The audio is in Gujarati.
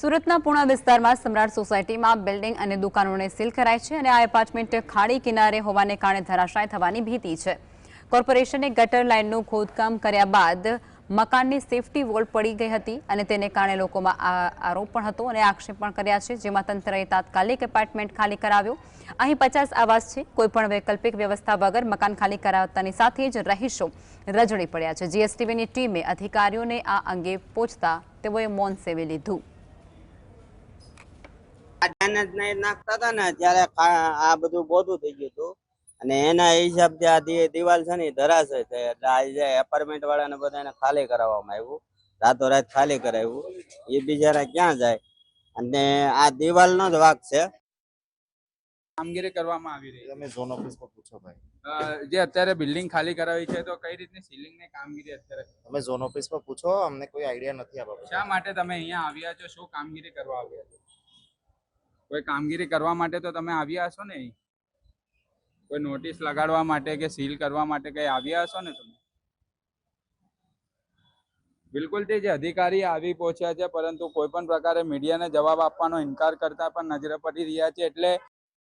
સુરતના પૂણા વિસ્તારમાં સમ્રાટ સોસાયટીમાં બિલ્ડિંગ અને દુકાનોને સીલ કરાય છે અને આ એપાર્ટમેન્ટ ખાડી કિનારે હોવાને કારણે ધરાશાય થવાની ભીતિ છે. કોર્પોરેશને ગટર લાઇનનું ખોદકામ કર્યા બાદ મકાનની સેફટી વોલ પડી ગઈ હતી અને તેને કારણે લોકોમાં આરોપ પણ હતો અને આક્ષેપ પણ કર્યા છે, જેમાં તંત્રએ તાત્કાલિક એપાર્ટમેન્ટ ખાલી કરાવ્યો. અહીં પચાસ આવાસ છે, કોઈપણ વૈકલ્પિક વ્યવસ્થા વગર મકાન ખાલી કરાવતાની સાથે જ રહીશો રજડી પડ્યા છે. જીએસટીવીની ટીમે અધિકારીઓને આ અંગે પૂછતા તેઓએ મૌન સેવી લીધું. આ ડ્રેનેજ નહીં નાખતા હતા ને ત્યારે આ બધું બોધું થઈ ગયું હતું. અને એના હિસાબથી આ દિવાલ છે ને ધરાશય થઈ એટલે આ જે એપાર્ટમેન્ટ વાળાને બધાને ખાલી કરાવવામાં આવ્યું. રાતોરાત ખાલી કરાવ્યું. એ બિચારા ક્યાં જાય? અને આ દિવાલનો જ વાક છે. કામગીરી કરવામાં આવી રહી તમે ઝોન ઓફિસમાં પૂછો ભાઈ. જે અત્યારે બિલ્ડિંગ ખાલી કરાવી છે તો કઈ રીતની સીલિંગની કામગીરી અત્યારે? તમે ઝોન ઓફિસમાં પૂછો અમને કોઈ આઈડિયા નથી આ બાબતે. શા માટે તમે અહીંયા આવ્યા છો? શું કામગીરી કરવા આવ્યા છો? કોઈ કામગીરી કરવા માટે તો તમે આવ્યા હશો ને કોઈ નોટિસ લગાડવા માટે કે સીલ કરવા માટે કઈ આવ્યા હશો ને તમે? બિલકુલ તે જે અધિકારી આવી પહોંચ્યા છે, પરંતુ કોઈ પણ પ્રકારે મીડિયાને જવાબ આપવાનો ઇનકાર કરતા પણ નજરે પડી રહ્યા છે, એટલે